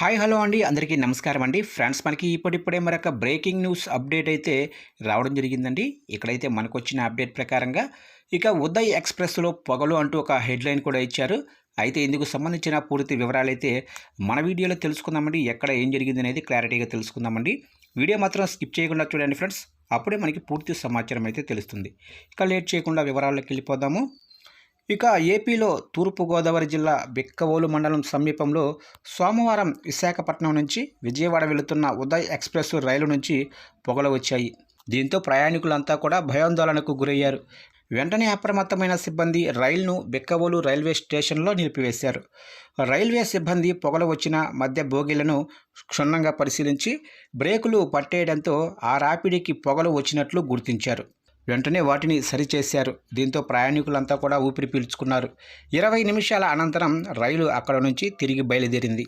Hi hello అండి. అందరికీ నమస్కారం అండి. ఫ్రెండ్స్ మనకి ఇప్పుడిప్పుడే మరొక బ్రేకింగ్ న్యూస్ అప్డేట్ అయితే రావడం జరిగిందండి. ఇక్కడైతే మనకు వచ్చిన అప్డేట్ ప్రకారంగా ఇక ఉదయ్ ఎక్స్ప్రెస్లో పొగలు అంటూ ఒక హెడ్లైన్ కూడా ఇచ్చారు. అయితే ఇందుకు సంబంధించిన పూర్తి వివరాలు అయితే మన వీడియోలో తెలుసుకుందామండి. ఎక్కడ ఏం జరిగింది అనేది క్లారిటీగా తెలుసుకుందామండి. వీడియో మాత్రం స్కిప్ చేయకుండా చూడండి ఫ్రెండ్స్. అప్పుడే మనకి పూర్తి సమాచారం అయితే తెలుస్తుంది. ఇక లేట్ చేయకుండా వివరాల్లోకి వెళ్ళిపోదాము. ఇక ఏపీలో తూర్పుగోదావరి జిల్లా బిక్కవోలు మండలం సమీపంలో సోమవారం విశాఖపట్నం నుంచి విజయవాడ వెళుతున్న ఉదయ్ ఎక్స్ప్రెస్ రైలు నుంచి పొగలు వచ్చాయి. దీంతో ప్రయాణికులంతా కూడా భయాందోళనకు గురయ్యారు. వెంటనే అప్రమత్తమైన సిబ్బంది రైలును బిక్కవోలు రైల్వే స్టేషన్లో నిలిపివేశారు. రైల్వే సిబ్బంది పొగలు వచ్చిన మధ్య బోగీలను క్షుణ్ణంగా పరిశీలించి బ్రేకులు పట్టేయడంతో ఆ రాపిడికి పొగలు వచ్చినట్లు గుర్తించారు. వెంటనే వాటిని సరిచేశారు. దీంతో ప్రయాణికులంతా కూడా ఊపిరి పీల్చుకున్నారు. ఇరవై నిమిషాల అనంతరం రైలు అక్కడ నుంచి తిరిగి బయలుదేరింది.